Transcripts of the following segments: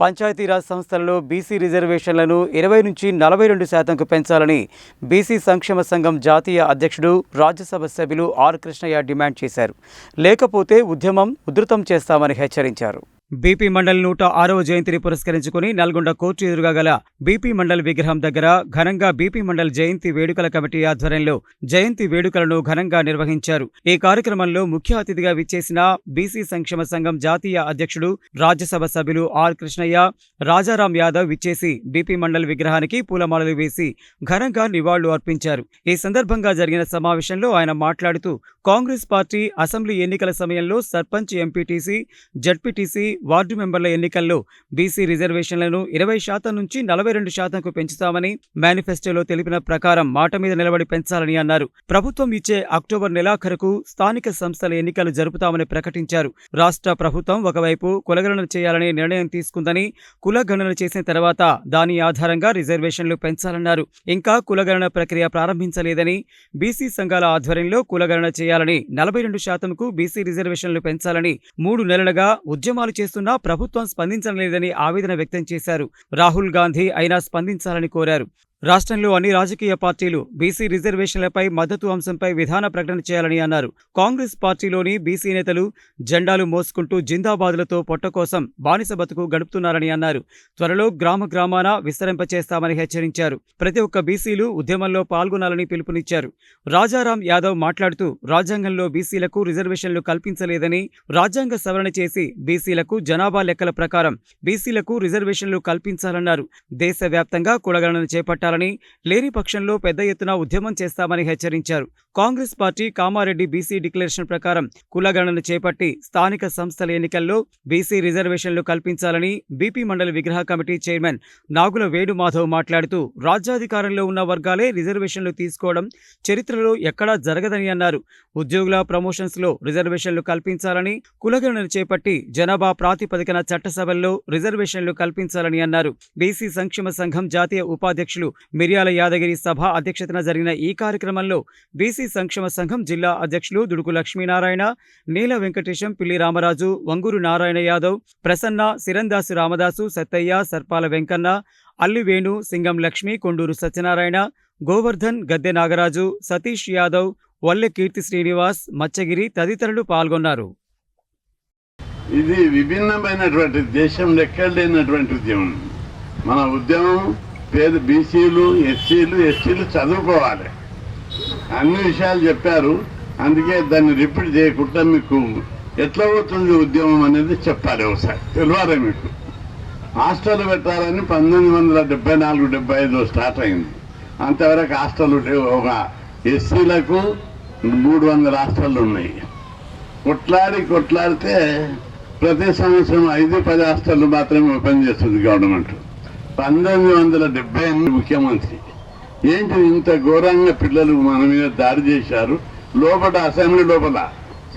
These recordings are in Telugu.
పంచాయతీరాజ్ సంస్థలలో బీసీ రిజర్వేషన్లను ఇరవై నుంచి నలభై రెండు శాతంకు పెంచాలని బీసీ సంక్షేమ సంఘం జాతీయ అధ్యక్షుడు రాజ్యసభ సభ్యులు ఆర్ కృష్ణయ్య డిమాండ్ చేశారు. లేకపోతే ఉద్యమం ఉధృతం చేస్తామని హెచ్చరించారు. బీపీ మండల్ నూట ఆరవ జయంతిని పురస్కరించుకుని నల్గొండ కోర్టు ఎదురుగా గల బీపీ మండల్ విగ్రహం దగ్గర ఘనంగా బీపీ మండల్ జయంతి వేడుకల కమిటీ ఆధ్వర్యంలో జయంతి వేడుకలను ఘనంగా నిర్వహించారు. ఈ కార్యక్రమంలో ముఖ్య అతిథిగా విచ్చేసిన బీసీ సంక్షేమ సంఘం జాతీయ అధ్యక్షుడు రాజ్యసభ సభ్యులు ఆర్ కృష్ణయ్య రాజారాం యాదవ్ విచ్చేసి బీపీ మండల్ విగ్రహానికి పూలమాలలు వేసి ఘనంగా నివాళులు అర్పించారు. ఈ సందర్భంగా జరిగిన సమావేశంలో ఆయన మాట్లాడుతూ కాంగ్రెస్ పార్టీ అసెంబ్లీ ఎన్నికల సమయంలో సర్పంచ్ ఎంపీటీసీ జడ్పీటీసీ వార్డు మెంబర్ల ఎన్నికల్లో బీసీ రిజర్వేషన్లను ఇరవై శాతం నుంచి నలభై రెండు శాతంకు పెంచుతామని మేనిఫెస్టోలో తెలిపిన ప్రకారం మాట మీద నిలబడి పెంచాలని అన్నారు. ప్రభుత్వం ఇచ్చే అక్టోబర్ నెలాఖరుకు స్థానిక సంస్థల ఎన్నికలు జరుపుతామని ప్రకటించారు. రాష్ట్ర ప్రభుత్వం ఒకవైపు కులగణన చేయాలని నిర్ణయం తీసుకుందని కులగణన చేసిన తర్వాత దాని ఆధారంగా రిజర్వేషన్లు పెంచాలన్నారు. ఇంకా కులగణన ప్రక్రియ ప్రారంభించలేదని బీసీ సంఘాల ఆధ్వర్యంలో కులగణన చేయాలని నలభై రెండు శాతంకు బీసీ రిజర్వేషన్లు పెంచాలని మూడు నెలలుగా ఉద్యమాలు చేస్తున్నా ప్రభుత్వం స్పందించడం లేదని ఆవేదన వ్యక్తం చేశారు. రాహుల్ గాంధీ అయినా స్పందించాలని కోరారు. రాష్ట్రంలో అన్ని రాజకీయ పార్టీలు బీసీ రిజర్వేషన్లపై మద్దతు అంశంపై విధాన ప్రకటన చేయాలని అన్నారు. కాంగ్రెస్ పార్టీలోని బీసీ నేతలు జెండాలు మోసుకుంటూ జిందాబాదులతో పొట్ట కోసం బానిస బతుకు గడుపుతున్నారని అన్నారు. త్వరలో గ్రామ గ్రామాన విస్తరింపచేస్తామని హెచ్చరించారు. ప్రతి ఒక్క బీసీలు ఉద్యమంలో పాల్గొనాలని పిలుపునిచ్చారు. రాజారాం యాదవ్ మాట్లాడుతూ రాజ్యాంగంలో బీసీలకు రిజర్వేషన్లు కల్పించలేదని రాజ్యాంగ సవరణ చేసి బీసీలకు జనాభా లెక్కల ప్రకారం బీసీలకు రిజర్వేషన్లు కల్పించాలన్నారు. దేశవ్యాప్తంగా కులగణన చేపట్టాలని లేని పక్షంలో పెద్ద ఎత్తున ఉద్యమం చేస్తామని హెచ్చరించారు. Congress party Kamareddy BC declaration ప్రకారం కులగణన చేపట్టి స్థానిక సంస్థల ఎన్నికల్లో బీసీ రిజర్వేషన్లు కల్పించాలని బీపీ మండలి విగ్రహ కమిటీ చైర్మన్ నాగుల వేణుమాధవ్ మాట్లాడుతూ రాజ్యాధికారంలో ఉన్న వర్గాలే రిజర్వేషన్లు తీసుకోవడం చరిత్రలో ఎక్కడా జరగదని అన్నారు. ఉద్యోగుల ప్రమోషన్స్లో రిజర్వేషన్లు కల్పించాలని కులగణన చేపట్టి జనాభా ప్రాతిపదికన చట్టసభల్లో రిజర్వేషన్లు కల్పించాలని అన్నారు. బీసీ సంక్షేమ సంఘం జాతీయ ఉపాధ్యక్షులు మిర్యాల యాదగిరి సభ అధ్యక్షతన జరిగిన ఈ కార్యక్రమంలో బీసీ సంక్షేమ సంఘం జిల్లా అధ్యక్షులు దుడుకు లక్ష్మీనారాయణ నీల వెంకటేశం పిల్లి రామరాజు వంగూరు నారాయణ యాదవ్ ప్రసన్న సిరందాసు రామదాసు సత్తయ్య సర్పాల వెంకన్న అల్లివేణు సింగం లక్ష్మి కొండూరు సత్యనారాయణ గోవర్ధన్ గద్దె నాగరాజు సతీష్ యాదవ్ వల్లె కీర్తి శ్రీనివాస్ మచ్చగిరి తదితరులు పాల్గొన్నారు. ఇది విభిన్నమైనటువంటి దేశం లెక్కలేనటువంటి ఉద్యమం. మన ఉద్యమం పేద బీసీలు ఎస్సీలు ఎస్టీలు చదువుకోవాలి. అన్ని విషయాలు చెప్పారు. అందుకే దాన్ని రిపీట్ చేయకుండా మీకు ఎట్లా అవుతుంది ఉద్యమం అనేది చెప్పాలి ఒకసారి. తెలియాలి మీకు. హాస్టల్ పెట్టాలని పంతొమ్మిది వందల డెబ్బై నాలుగు డెబ్బై ఐదులో స్టార్ట్ అయింది. అంతవరకు హాస్టల్ ఒక ఎస్సీలకు మూడు వందల హాస్టళ్ళు ఉన్నాయి. కొట్లాడి కొట్లాడితే ప్రతి సంవత్సరం ఐదు పది హాస్టళ్ళు మాత్రమే ఓపెన్ చేస్తుంది గవర్నమెంట్. పంతొమ్మిది వందల డెబ్బై ఎనిమిది ముఖ్యమంత్రి. ఏంటి ఇంత ఘోరంగా పిల్లలు మన మీద దాడి చేశారు? లోపల అసెంబ్లీ లోపల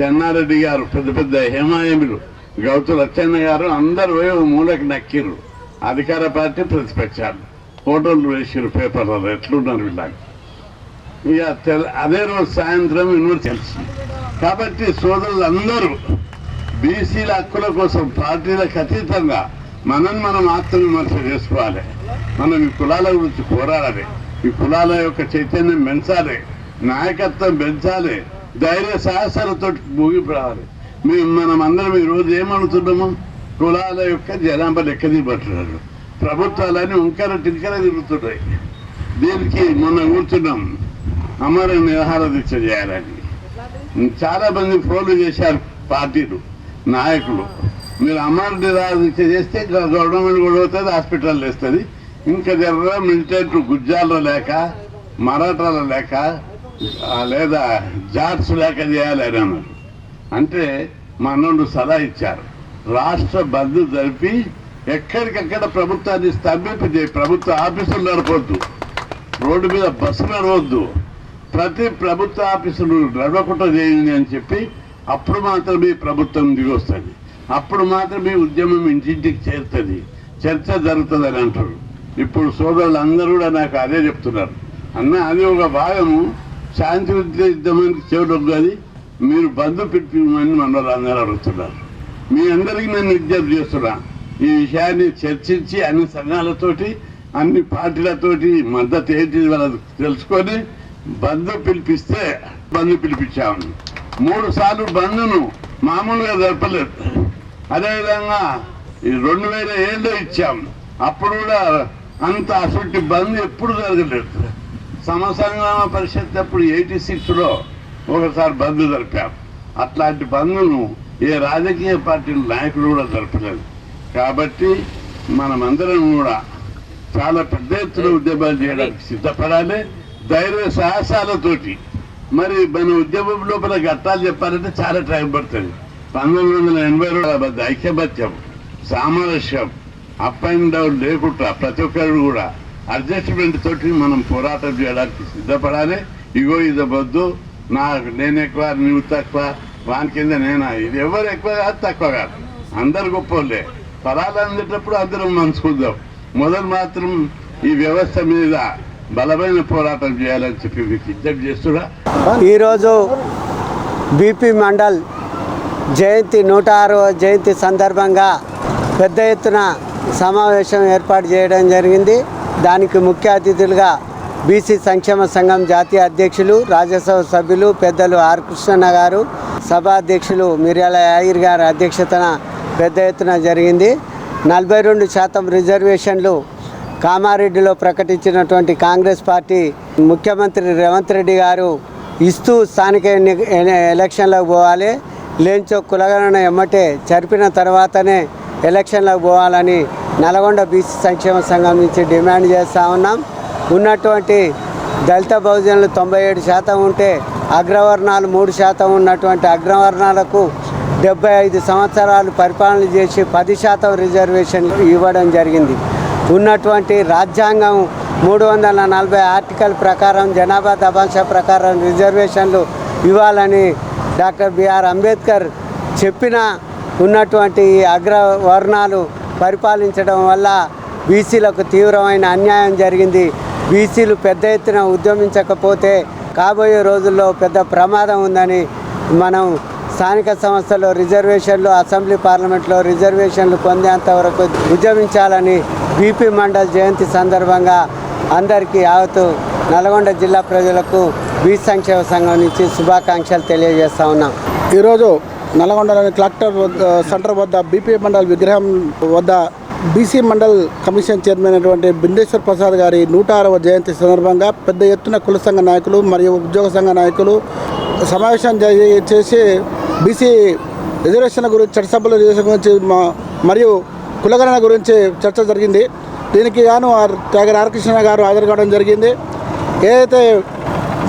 చెన్నారెడ్డి గారు పెద్ద పెద్ద హేమాయములు గౌతు లచ్చన్న గారు అందరు పోయి మూలకి నక్కిర్రు. అధికార పార్టీ ప్రతిపక్షాలు. ఫోటోలు వేసిరు పేపర్లలో ఎట్లున్నారు వీళ్ళకి ఇక తెల అదే రోజు సాయంత్రం యూనివర్సిటీ తెలిసింది. కాబట్టి సోదరులందరూ బీసీల హక్కుల కోసం పార్టీలకు అతీతంగా మనం మనం ఆత్మవిమర్శ చేసుకోవాలి. మనం ఈ కులాల గురించి పోరాడాలి. ఈ కులాల యొక్క చైతన్యం పెంచాలి. నాయకత్వం పెంచాలి. ధైర్య సాహసాలతో ముగిపడాలి మేము మనం అందరం ఈరోజు ఏమనుతున్నాము కులాల యొక్క జనాభా లెక్క దిగబట్టున్నారు ప్రభుత్వాలని ఉంకర టింకర తిరుగుతున్నాయి. దీనికి మొన్న కూర్చున్నాం. అమర నిరహార దీక్ష చేయాలని. చాలా మంది ఫోన్లు చేశారు పార్టీలు నాయకులు. మీరు అమర చేస్తే గవర్నమెంట్ కూడా అవుతుంది హాస్పిటల్ వేస్తుంది ఇంకా జర్ర మిలిటెంట్ గుజ్జాల్లో లేక మరాఠాలు లేక లేదా జాట్స్ లేక చేయాలి అని అన్నారు. అంటే మనోడు సలహా ఇచ్చారు. రాష్ట్ర బంద్ జరిపి ఎక్కడికక్కడ ప్రభుత్వాన్ని స్తంభింపజేయి ప్రభుత్వ ఆఫీసులు నడపొద్దు. రోడ్డు మీద బస్సు నడవద్దు. ప్రతి ప్రభుత్వ ఆఫీసులు నడవకుండా చేయండి అని చెప్పి అప్పుడు మాత్రమే ప్రభుత్వం దిగొస్తుంది అప్పుడు మాత్రమే ఉద్యమం ఇంటింటికి చేరుతుంది. చర్చ జరుగుతుంది అని అంటారు. ఇప్పుడు సోదరులు అందరూ కూడా నాకు అదే చెప్తున్నారు. అన్న అది ఒక భాగము. శాంతి ఉద్యమానికి చెవిటొగ్గు అది మీరు బంధు పెట్టమని మన అందరూ అడుగుతున్నారు. మీ అందరికీ నేను విజ్ఞప్తి చేస్తున్నా. ఈ విషయాన్ని చర్చించి అన్ని సంఘాలతోటి అన్ని పార్టీలతోటి మద్దతు ఏంటి వాళ్ళకి తెలుసుకొని బంధు పిలిపిస్తే బంధు పిలిపించాము. మూడు సార్లు బంధును మామూలుగా జరపలేదు. అదేవిధంగా ఈ రెండు వేల ఏళ్ళు ఇచ్చాం. అప్పుడు కూడా అంత అసలు బంద్ ఎప్పుడు జరగలేదు. సమసంగ్రామ పరిషత్ అప్పుడు ఎయిటీ సిక్స్లో ఒకసారి బంద్ జరిపాం. అట్లాంటి బంద్ను ఏ రాజకీయ పార్టీ నాయకులు కూడా జరపలేదు. కాబట్టి మనమందరం కూడా చాలా పెద్ద ఎత్తున ఉద్యమాలు చేయడానికి సిద్ధపడాలి. ధైర్య సాహసాలతోటి. మరి మన ఉద్యమం లోపల ఘట్టాలు చెప్పాలంటే చాలా టైం పడుతుంది. పంతొమ్మిది వందల ఎనభై రెండు ఐక్యబత్యం సామరస్యం అప్ అండ్ డౌన్ లేకుండా ప్రతి ఒక్కరు కూడా అడ్జస్ట్మెంట్ తోటి మనం పోరాటం చేయడానికి సిద్ధపడాలి. ఇగో ఇది వద్దు. నాకు నేను ఎక్కువ నువ్వు తక్కువ వాని కింద నేను? ఇది ఎవరు ఎక్కువ కాదు తక్కువ కాదు. అందరు గొప్పలే ఫలాలు అందేటప్పుడు అందరం మంచుకుందాం మొదలు మాత్రం ఈ వ్యవస్థ మీద బలమైన పోరాటం చేయాలని చెప్పి మీకు విజ్ఞప్తి చేస్తున్నా. ఈరోజు బీపీ మండల్ జయంతి నూట ఆరవ జయంతి సందర్భంగా పెద్ద ఎత్తున సమావేశం ఏర్పాటు చేయడం జరిగింది. దానికి ముఖ్య అతిథులుగా బీసీ సంక్షేమ సంఘం జాతీయ అధ్యక్షులు రాజ్యసభ సభ్యులు పెద్దలు ఆర్ కృష్ణన్న గారు సభాధ్యక్షులు మిర్యాల యాయిర్ గారి అధ్యక్షతన పెద్ద ఎత్తున జరిగింది. నలభై రెండు శాతం రిజర్వేషన్లు కామారెడ్డిలో ప్రకటించినటువంటి కాంగ్రెస్ పార్టీ ముఖ్యమంత్రి రేవంత్ రెడ్డి గారు ఇస్తూ స్థానిక ఎన్ని- ఎలక్షన్లకు పోవాలి. లేంచో కులగణన ఎమ్మటే జరిపిన తర్వాతనే ఎలక్షన్లకు పోవాలని నల్గొండ బీసీ సంక్షేమ సంఘం నుంచి డిమాండ్ చేస్తూ ఉన్నాం. ఉన్నటువంటి దళిత బహుజనులు తొంభై ఏడు శాతం ఉంటే అగ్రవర్ణాలు మూడు శాతం ఉన్నటువంటి అగ్రవర్ణాలకు డెబ్బై ఐదు సంవత్సరాలు పరిపాలన చేసి పది శాతం రిజర్వేషన్ ఇవ్వడం జరిగింది. ఉన్నటువంటి రాజ్యాంగం మూడు వందల నలభై ఆర్టికల్ ప్రకారం జనాభా దబాంశ ప్రకారం రిజర్వేషన్లు ఇవ్వాలని డాక్టర్ బిఆర్ అంబేద్కర్ చెప్పిన ఉన్నటువంటి అగ్రవర్ణాలు పరిపాలించడం వల్ల బీసీలకు తీవ్రమైన అన్యాయం జరిగింది. బీసీలు పెద్ద ఎత్తున ఉద్యమించకపోతే కాబోయే రోజుల్లో పెద్ద ప్రమాదం ఉందని మనం స్థానిక సంస్థల్లో రిజర్వేషన్లు అసెంబ్లీ పార్లమెంట్లో రిజర్వేషన్లు పొందేంత వరకు ఉద్యమించాలని బీపీ మండల్ జయంతి సందర్భంగా అందరికీ యావత్తు నల్గొండ జిల్లా ప్రజలకు బీచ్ సంక్షేమ సంఘం నుంచి శుభాకాంక్షలు తెలియజేస్తా ఉన్నాం. ఈరోజు నల్గొండలోని కలెక్టర్ వద్ద సెంటర్ వద్ద బీపీ మండల్ విగ్రహం వద్ద బీసీ మండల్ కమిషన్ చైర్మన్ అయినటువంటి బిందేశ్వర్ ప్రసాద్ గారి నూట ఆరవ జయంతి సందర్భంగా పెద్ద ఎత్తున కుల సంఘ నాయకులు మరియు ఉద్యోగ సంఘ నాయకులు సమావేశం చేసి బీసీ రిజర్వేషన్ల గురించి చట్టసభలో రిజర్వేషన్ గురించి మరియు కులగణన గురించి చర్చ జరిగింది. దీనికి గాను ఆర్- త్యాగర్ ఆర్ గారు హాజరు కావడం జరిగింది. ఏదైతే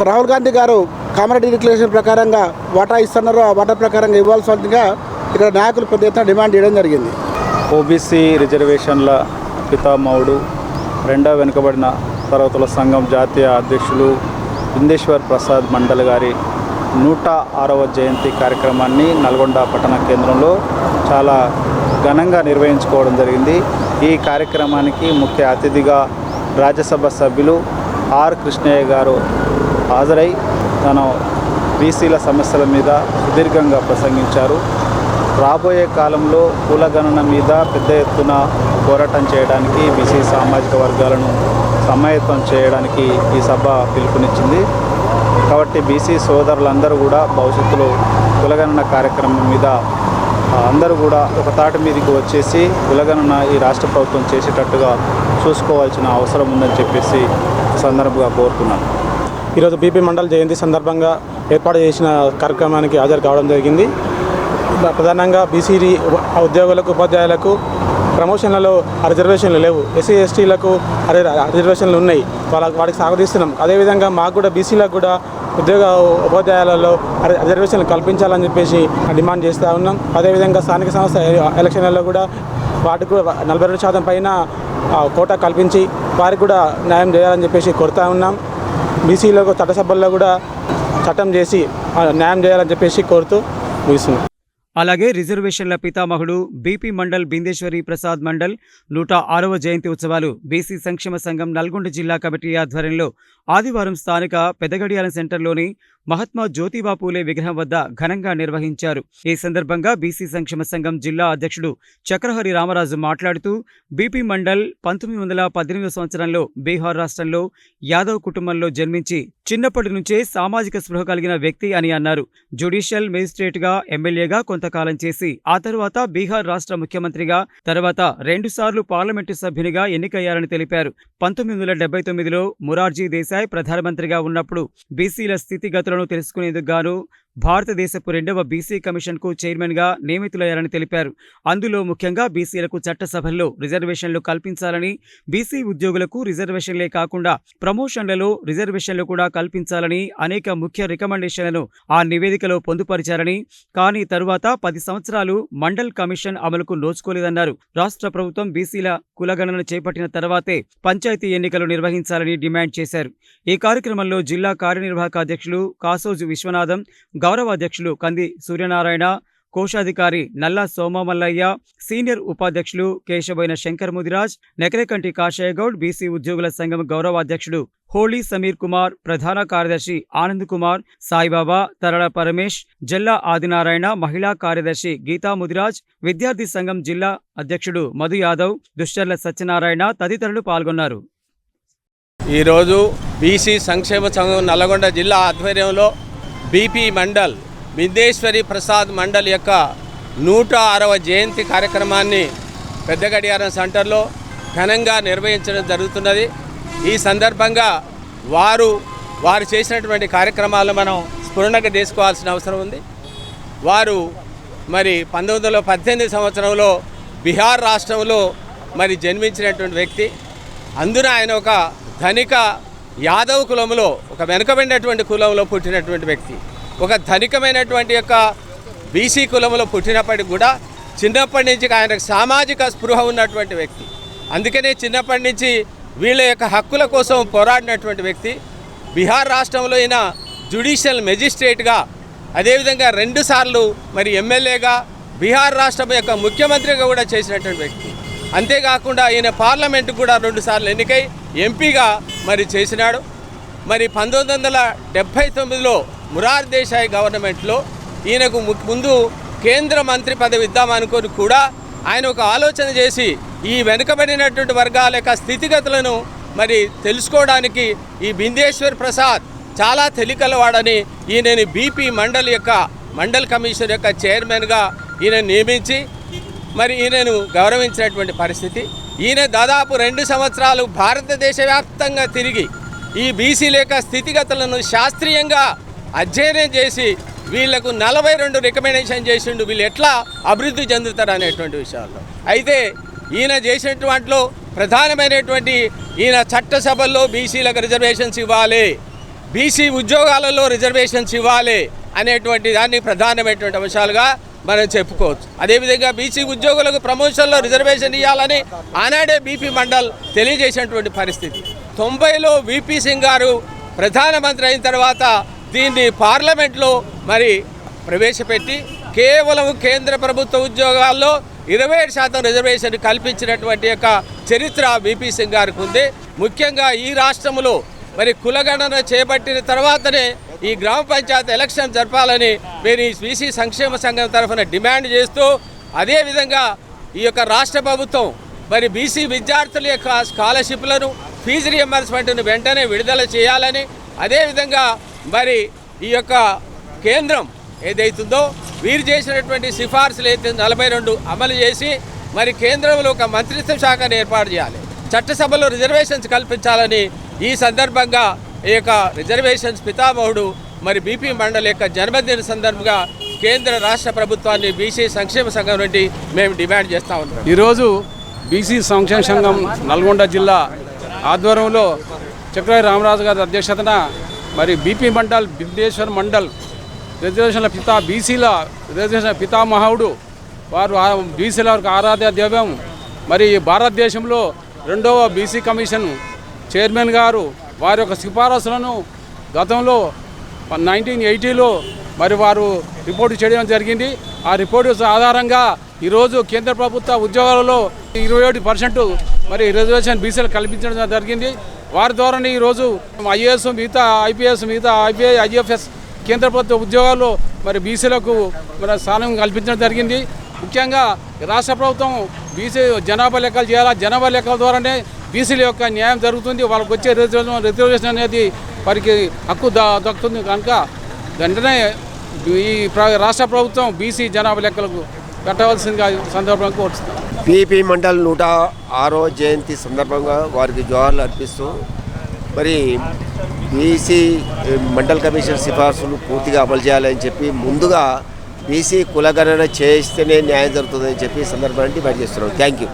రాహుల్ గాంధీ గారు కామరెడ్డి డిక్లరేషన్ ప్రకారంగా వాటా ఇస్తున్నారో ఆ వాటా ప్రకారంగా ఇవ్వాల్సిందిగా ఇక్కడ నాయకులు పెద్ద ఎత్తున డిమాండ్ చేయడం జరిగింది. ఓబీసీ రిజర్వేషన్ల పితామహుడు రెండవ వెనుకబడిన తరగతుల సంఘం జాతీయ అధ్యక్షులు బిందేశ్వర్ ప్రసాద్ మండల్ గారి నూట ఆరవ జయంతి కార్యక్రమాన్ని నల్గొండ పట్టణ కేంద్రంలో చాలా ఘనంగా నిర్వహించుకోవడం జరిగింది. ఈ కార్యక్రమానికి ముఖ్య అతిథిగా రాజ్యసభ సభ్యులు ఆర్ కృష్ణయ్య గారు హాజరై తను బీసీల సమస్యల మీద సుదీర్ఘంగా ప్రసంగించారు. రాబోయే కాలంలో కులగణన మీద పెద్ద ఎత్తున పోరాటం చేయడానికి బీసీ సామాజిక వర్గాలను సమాయత్తం చేయడానికి ఈ సభ పిలుపునిచ్చింది. కాబట్టి బీసీ సోదరులందరూ కూడా భవిష్యత్తులో కులగణన కార్యక్రమం మీద అందరూ కూడా ఒక తాటి మీదకి వచ్చేసి కులగణన ఈ రాష్ట్ర ప్రభుత్వం చేసేటట్టుగా చూసుకోవాల్సిన అవసరం ఉందని చెప్పేసి సందర్భంగా కోరుతున్నాను. ఈరోజు బీపీ మండల్ జయంతి సందర్భంగా ఏర్పాటు చేసిన కార్యక్రమానికి హాజరు కావడం జరిగింది. ప్రధానంగా బీసీ ఉద్యోగులకు ఉపాధ్యాయులకు ప్రమోషన్లలో రిజర్వేషన్లు లేవు. ఎస్సీ ఎస్టీలకు అదే రిజర్వేషన్లు ఉన్నాయి. వాళ్ళ వాటికి సాగదీస్తున్నాం. అదేవిధంగా మాకు కూడా బీసీలకు కూడా ఉద్యోగ ఉపాధ్యాయులలో రిజర్వేషన్లు కల్పించాలని చెప్పేసి డిమాండ్ చేస్తూ ఉన్నాం. అదేవిధంగా స్థానిక సంస్థ ఎలక్షన్లలో కూడా వాటికి నలభై రెండు శాతం పైన కోట కోటా కల్పించి వారికి కూడా న్యాయం చేయాలని చెప్పేసి కోరుతా ఉన్నాం. బీసీలకు చట్టసభల్లో కూడా చట్టం చేసి న్యాయం చేయాలని చెప్పేసి కోరుతూ ముగిస్తున్నాం. అలాగే రిజర్వేషన్ల పితామహుడు బీపీ మండల్ బిందేశ్వరి ప్రసాద్ మండల్ నూట ఆరవ జయంతి ఉత్సవాలు బీసీ సంక్షేమ సంఘం నల్గొండ జిల్లా కమిటీ ఆధ్వర్యంలో ఆదివారం స్థానిక పెదగడియాల సెంటర్లోని మహాత్మా జ్యోతిబా పూలే విగ్రహం వద్ద ఘనంగా నిర్వహించారు. ఈ సందర్భంగా బీసీ సంక్షేమ సంఘం జిల్లా అధ్యక్షుడు చక్రహరి రామరాజు మాట్లాడుతూ బీపీ మండల్ పంతొమ్మిది వందల పద్దెనిమిది సంవత్సరంలో బీహార్ రాష్ట్రంలో యాదవ్ కుటుంబంలో జన్మించి చిన్నప్పటి నుంచే సామాజిక స్పృహ కలిగిన వ్యక్తి అని అన్నారు. జ్యుడిషియల్ మేజిస్ట్రేట్గా ఎమ్మెల్యేగా కొంతకాలం చేసి ఆ తరువాత బీహార్ రాష్ట్ర ముఖ్యమంత్రిగా తర్వాత రెండుసార్లు పార్లమెంటు సభ్యునిగా ఎన్నికయ్యారని తెలిపారు. పంతొమ్మిది వందల డెబ్బై తొమ్మిదిలో మురార్జీ దేశాయ్ ప్రధానమంత్రిగా ఉన్నప్పుడు బీసీల స్థితిగతులను తెలుసుకునేందుకు గాను భారతదేశపు రెండవ బీసీ కమిషన్కు చైర్మన్గా నియమితులయ్యారని తెలిపారు. అందులో ముఖ్యంగా బీసీలకు చట్టసభల్లో రిజర్వేషన్లు కల్పించాలని బీసీ ఉద్యోగులకు రిజర్వేషన్లే కాకుండా ప్రమోషన్లలో రిజర్వేషన్లు కూడా కల్పించాలని అనేక ముఖ్య రికమెండేషన్లను ఆ నివేదికలో పొందుపరిచారని కానీ తరువాత పది సంవత్సరాలు మండల్ కమిషన్ అమలుకు నోచుకోలేదన్నారు. రాష్ట్ర ప్రభుత్వం బీసీల కులగణన చేపట్టిన తర్వాతే పంచాయతీ ఎన్నికలు నిర్వహించాలని డిమాండ్ చేశారు. ఈ కార్యక్రమంలో జిల్లా కార్యనిర్వాహక అధ్యక్షులు కాసోజు విశ్వనాథం గౌరవ అధ్యక్షులు కంది సూర్యనారాయణ కోశాధికారి నల్లా సోమమల్లయ్య సీనియర్ ఉపాధ్యక్షులు కేశబైన శంకర్ ముదిరాజ్ నెకరేకంటి కాషాయగౌడ్ బీసీ ఉద్యోగుల సంఘం గౌరవ అధ్యక్షుడు హోళీ సమీర్ కుమార్ ప్రధాన కార్యదర్శి ఆనంద్ కుమార్ సాయిబాబా తరళ పరమేష్ జిల్లా ఆదినారాయణ మహిళా కార్యదర్శి గీతా ముదిరాజ్ విద్యార్థి సంఘం జిల్లా అధ్యక్షుడు మధు యాదవ్ దుశ్చర్ల సత్యనారాయణ తదితరులు పాల్గొన్నారు. ఈరోజు బీసీ సంక్షేమ సంఘం నల్గొండ జిల్లా ఆధ్వర్యంలో బీపీ మండల్ బిందేశ్వరి ప్రసాద్ మండల్ యొక్క నూట ఆరవ జయంతి కార్యక్రమాన్ని పెద్ద గడియారం సెంటర్లో ఘనంగా నిర్వహించడం జరుగుతున్నది. ఈ సందర్భంగా వారు వారు చేసినటువంటి కార్యక్రమాలు మనం స్ఫురణగా తీసుకోవాల్సిన అవసరం ఉంది. వారు మరి పంతొమ్మిది వందల పద్దెనిమిది సంవత్సరంలో బీహార్ రాష్ట్రంలో మరి జన్మించినటువంటి వ్యక్తి. అందున ఆయన ఒక ధనిక యాదవ్ కులంలో ఒక వెనుకబడినటువంటి కులంలో పుట్టినటువంటి వ్యక్తి. ఒక ధనికమైనటువంటి యొక్క బీసీ కులంలో పుట్టినప్పటికి కూడా చిన్నప్పటి నుంచి ఆయనకు సామాజిక స్పృహ ఉన్నటువంటి వ్యక్తి. అందుకనే చిన్నప్పటి నుంచి వీళ్ళ యొక్క హక్కుల కోసం పోరాడినటువంటి వ్యక్తి. బీహార్ రాష్ట్రంలో ఈయన జ్యుడిషియల్ మెజిస్ట్రేట్గా అదేవిధంగా రెండుసార్లు మరి ఎమ్మెల్యేగా బీహార్ రాష్ట్రం యొక్క ముఖ్యమంత్రిగా కూడా చేసినటువంటి వ్యక్తి. అంతేకాకుండా ఈయన పార్లమెంట్ కూడా రెండుసార్లు ఎన్నికై ఎంపీగా మరి చేసినాడు. మరి పంతొమ్మిది వందల డెబ్భై తొమ్మిదిలో మురార్ దేశాయ్ గవర్నమెంట్లో ఈయనకు ము- ముందు కేంద్ర మంత్రి పదవి ఇద్దామనుకొని కూడా ఆయన ఒక ఆలోచన చేసి ఈ వెనుకబడినటువంటి వర్గాల యొక్క స్థితిగతులను మరి తెలుసుకోవడానికి ఈ బిందేశ్వర్ ప్రసాద్ చాలా తెలికలవాడని ఈయనని బీపీ మండల్ యొక్క మండల్ కమిషన్ యొక్క చైర్మన్గా ఈయన నియమించి మరి ఈయనను గౌరవించినటువంటి పరిస్థితి. ఈయన దాదాపు రెండు సంవత్సరాలు భారతదేశ వ్యాప్తంగా తిరిగి ఈ బీసీ యొక్క స్థితిగతులను శాస్త్రీయంగా అధ్యయనం చేసి వీళ్ళకు నలభై రెండు రికమెండేషన్ చేసిండు. వీళ్ళు ఎట్లా అభివృద్ధి చెందుతారు అనేటువంటి విషయాల్లో. అయితే ఈయన చేసినటువంటి ప్రధానమైనటువంటి ఈయన చట్టసభల్లో బీసీలకు రిజర్వేషన్స్ ఇవ్వాలి. బీసీ ఉద్యోగాలలో రిజర్వేషన్స్ ఇవ్వాలి అనేటువంటి దాన్ని ప్రధానమైనటువంటి అంశాలుగా మనం చెప్పుకోవచ్చు. అదేవిధంగా బీసీ ఉద్యోగులకు ప్రమోషన్లో రిజర్వేషన్ ఇవ్వాలని ఆనాడే బీపీ మండల్ తెలియజేసినటువంటి పరిస్థితి. తొంభైలో విపి సింగ్ గారు ప్రధానమంత్రి అయిన తర్వాత దీన్ని పార్లమెంట్లో మరి ప్రవేశపెట్టి కేవలం కేంద్ర ప్రభుత్వ ఉద్యోగాల్లో ఇరవై ఏడు శాతం రిజర్వేషన్ కల్పించినటువంటి యొక్క చరిత్ర బీపీ సింగ్ గారికి ఉంది. ముఖ్యంగా ఈ రాష్ట్రంలో మరి కులగణన చేపట్టిన తర్వాతనే ఈ గ్రామ పంచాయతీ ఎలక్షన్ జరపాలని మేము ఈ బీసీ సంక్షేమ సంఘం తరఫున డిమాండ్ చేస్తూ అదేవిధంగా ఈ యొక్క రాష్ట్ర ప్రభుత్వం మరి బీసీ విద్యార్థుల యొక్క స్కాలర్షిప్లను ఫీజు రియంబర్స్మెంట్ను వెంటనే విడుదల చేయాలని అదేవిధంగా మరి ఈ యొక్క కేంద్రం ఏదైతుందో వీరు చేసినటువంటి సిఫార్సులు అయితే నలభై రెండు అమలు చేసి మరి కేంద్రంలో ఒక మంత్రిత్వ శాఖను ఏర్పాటు చేయాలి. చట్టసభలో రిజర్వేషన్స్ కల్పించాలని ఈ సందర్భంగా ఈ యొక్క రిజర్వేషన్స్ పితామహుడు మరి బీపీ మండలి యొక్క జన్మదిన సందర్భంగా కేంద్ర రాష్ట్ర ప్రభుత్వాన్ని బీసీ సంక్షేమ సంఘం నుండి మేము డిమాండ్ చేస్తూ ఉన్నాం. ఈరోజు బీసీ సంక్షేమ సంఘం నల్గొండ జిల్లా ఆధ్వర్యంలో చక్రవర్తి రామరాజు గారి అధ్యక్షతన మరి బీపీ మండల్ బిద్దేశ్వర్ మండల్ రిజర్వేషన్ల పితా బీసీల రిజర్వేషన్ పితామహుడు వారు బీసీల వారికి ఆరాధ్య దైవం. మరి భారతదేశంలో రెండవ బీసీ కమిషన్ చైర్మన్ గారు వారి యొక్క సిఫారసులను గతంలో నైన్టీన్ ఎయిటీలో మరి వారు రిపోర్టు చేయడం జరిగింది. ఆ రిపోర్టు ఆధారంగా ఈరోజు కేంద్ర ప్రభుత్వ ఉద్యోగాలలో ఇరవై ఏడు పర్సెంట్ మరి రిజర్వేషన్ బీసీలు కల్పించడం జరిగింది. వారి ద్వారానే ఈరోజు ఐఏఎస్ మిగతా ఐపీఎస్ మిగతా ఐపీఐ ఐఎఫ్ఎస్ కేంద్ర ప్రభుత్వ ఉద్యోగాల్లో మరి బీసీలకు మరి స్థానం కల్పించడం జరిగింది. ముఖ్యంగా రాష్ట్ర ప్రభుత్వం బీసీ జనాభా లెక్కలు చేయాలా? జనాభా లెక్కల ద్వారానే బీసీల యొక్క న్యాయం జరుగుతుంది. వాళ్ళకి వచ్చే రిజర్వేషన్ రిజర్వేషన్ అనేది వారికి హక్కు ద దక్కుతుంది కనుక వెంటనే ఈ ప్ర- రాష్ట్ర ప్రభుత్వం బీసీ జనాభా లెక్కలకు పెట్టవలసిందిగా సందర్భంగా కోరుతున్నాను పీపీ మండల్ నూట ఆరో జయంతి సందర్భంగా వారికి జోహార్లు అర్పిస్తూ మరి బీసీ మండల్ కమిషన్ సిఫార్సులు పూర్తిగా అమలు చేయాలని చెప్పి ముందుగా బీసీ కులగణన చేస్తేనే న్యాయం జరుగుతుందని చెప్పి సందర్భాన్ని డిమాండ్ చేస్తున్నాం. Thank you.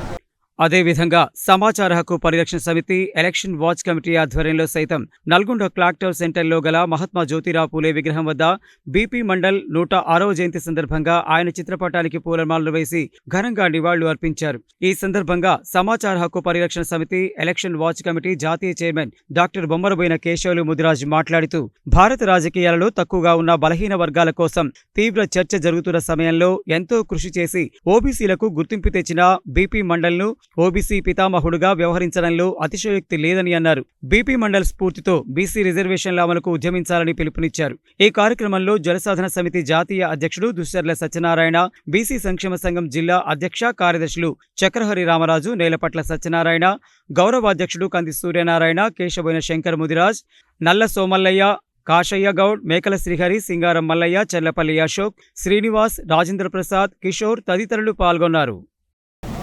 అదేవిధంగా సమాచార హక్కు పరిరక్షణ సమితి ఎలక్షన్ వాచ్ కమిటీ ఆధ్వర్యంలో సైతం నల్గొండ క్లాక్ టవర్ సెంటర్లో గల మహాత్మా జ్యోతిరావు పూలే విగ్రహం వద్ద బీపీ మండల్ నూట ఆరవ జయంతి సందర్భంగా ఆయన చిత్రపటానికి పూలమాలలు వేసి ఘనంగా నివాళులు అర్పించారు. ఈ సందర్భంగా సమాచార హక్కు పరిరక్షణ సమితి ఎలక్షన్ వాచ్ కమిటీ జాతీయ చైర్మన్ డాక్టర్ బొమ్మరబోయిన కేశవులు ముదిరాజు మాట్లాడుతూ భారత రాజకీయాలలో తక్కువగా ఉన్న బలహీన వర్గాల కోసం తీవ్ర చర్చ జరుగుతున్న సమయంలో ఎంతో కృషి చేసి ఓబీసీలకు గుర్తింపు తెచ్చిన బీపీ మండల్ను ఓబీసీ పితామహుడుగా వ్యవహరించడంలో అతిశయోక్తి లేదని అన్నారు. బీపీ మండల్ స్ఫూర్తితో బీసీ రిజర్వేషన్ల అమలుకు ఉద్యమించాలని పిలుపునిచ్చారు. ఈ కార్యక్రమంలో జలసాధన సమితి జాతీయ అధ్యక్షుడు దుశ్శర్ల సత్యనారాయణ బీసీ సంక్షేమ సంఘం జిల్లా అధ్యక్ష కార్యదర్శులు చక్రహరి రామరాజు నేలపట్ల సత్యనారాయణ గౌరవాధ్యక్షుడు కంది సూర్యనారాయణ కేశబోయిన శంకర్ ముదిరాజ్ నల్ల సోమల్లయ్య కాశయ్య గౌడ్ మేకల శ్రీహరి సింగారం మల్లయ్య చెల్లపల్లి అశోక్ శ్రీనివాస్ రాజేంద్ర ప్రసాద్ కిషోర్ తదితరులు పాల్గొన్నారు.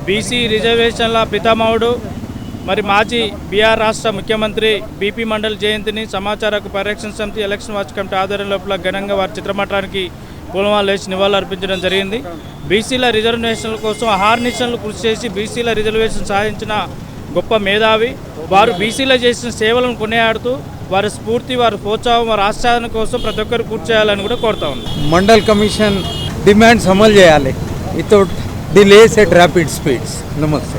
బీసీ రిజర్వేషన్ల పితామహుడు మరి మాజీ బీఆర్ రాష్ట్ర ముఖ్యమంత్రి బీపీ మండల్ జయంతిని సమాచార పరిరక్షణ సమితి ఎలక్షన్ వాచ్ కమిటీ ఆధ్వర్యం లోపల ఘనంగా వారి చిత్రపటానికి పూలమాలు వేసి నివాళులర్పించడం జరిగింది. బీసీల రిజర్వేషన్ల కోసం అహార్నిషన్లు కృషి చేసి బీసీల రిజర్వేషన్ సాధించిన గొప్ప మేధావి. వారు బీసీలో చేసిన సేవలను కొనియాడుతూ వారి స్ఫూర్తి వారి ప్రోత్సాహం వారి ఆశ్చర్యం కోసం ప్రతి ఒక్కరు కూర్చేయాలని చేయాలని కూడా కోరుతా ఉన్నాం. మండల్ కమిషన్ డిమాండ్స్ అమలు చేయాలి. Without delay at rapid speeds. Namaste.